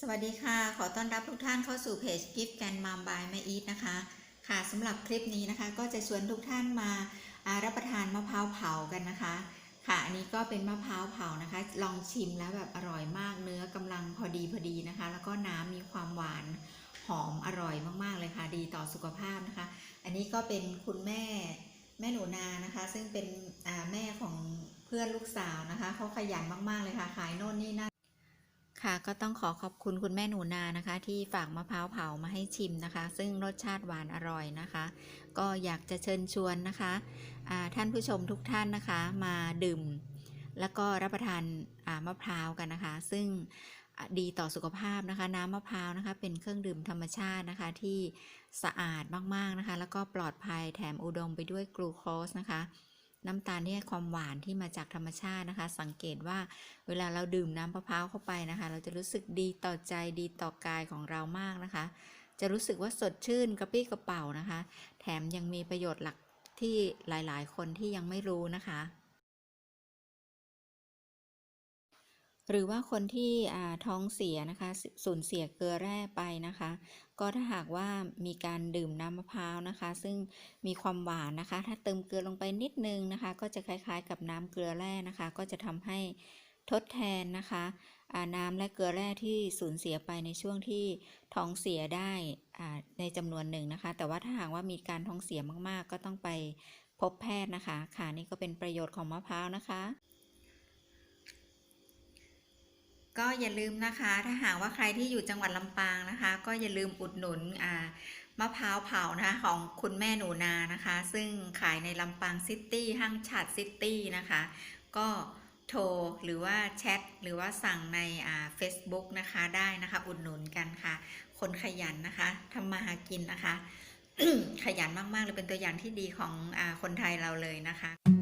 สวัสดีค่ะ ขอต้อนรับทุกท่านเข้าสู่เพจ Gift and Mom by แม่อีทนะคะ ค่ะสำหรับคลิปนี้นะคะ ก็จะชวนทุกท่านมารับประทานมะพร้าวเผากันนะคะ ค่ะอันนี้ก็เป็นมะพร้าวเผานะคะ ลองชิมแล้วแบบอร่อยมากเนื้อกำลังพอดีพอดีนะคะ แล้วก็น้ำมีความหวานหอมอร่อยมากๆเลยค่ะ ดีต่อสุขภาพนะคะ อันนี้ก็เป็นคุณแม่แม่หนูนานะคะ ซึ่งเป็นแม่ของเพื่อนลูกสาวนะคะเขาขยันมากๆเลยค่ะขายโน่นนี่นั่น ค่ะก็ต้องขอขอบคุณคุณแม่หนูนานะคะ ที่ฝากมะพร้าวเผามาให้ชิมนะคะ ซึ่งรสชาติหวานอร่อยนะคะ ก็อยากจะเชิญชวนนะคะท่านผู้ชมทุกท่านนะคะ มาดื่ม แล้วก็รับประทานมะพร้าวกันนะคะ ซึ่งดีต่อสุขภาพนะคะ น้ำมะพร้าวนะคะ เป็นเครื่องดื่มธรรมชาตินะคะ ที่สะอาดมากๆนะคะ แล้วก็ปลอดภัยแถมอุดมไปด้วยกลูโคสนะคะ น้ำตาลที่ให้ความหวานที่มาจากธรรมชาตินะคะ สังเกตว่าเวลาเราดื่มน้ำมะพร้าวเข้าไปนะคะ เราจะรู้สึกดีต่อใจดีต่อกายของเรามากนะคะ จะรู้สึกว่าสดชื่นกระปรี้กระเป๋านะคะ แถมยังมีประโยชน์หลักที่หลายๆ คนที่ยังไม่รู้นะคะ หรือว่าคนที่ท้องเสียนะคะสูญเสียเกลือแร่ไปนะคะ ก็ถ้าหากว่ามีการดื่มน้ำมะพร้าวนะคะ ซึ่งมีความหวานนะคะ ถ้าเติมเกลือลงไปนิดนึงนะคะ ก็จะคล้ายๆ กับน้ำเกลือแร่นะคะ ก็จะทำให้ทดแทนนะคะน้ำและเกลือแร่ที่สูญเสียไปในช่วงที่ท้องเสียได้ในจำนวนหนึ่งนะคะ แต่ว่าถ้าหากว่ามีการท้องเสียมากๆ ก็ต้องไปพบแพทย์นะคะ ค่ะนี่ก็เป็นประโยชน์ของมะพร้าวนะคะ ก็อย่าลืมนะคะ ถ้าหากว่าใครที่อยู่จังหวัดลำปางนะคะ ก็อย่าลืมอุดหนุนอ่ามะพร้าวเผานะคะของคุณแม่หนูนานะคะ ซึ่งขายในลำปางซิตี้ห้างฉัดซิตี้นะคะ ก็โทรหรือว่าแชทหรือว่าสั่งในอ่า Facebook นะคะได้นะคะ อุดหนุนกันค่ะ คนขยันนะคะทำมาหากินนะคะ ขยันมากๆเลยเป็นตัวอย่างที่ดีของอคนไทยเราเลยนะคะ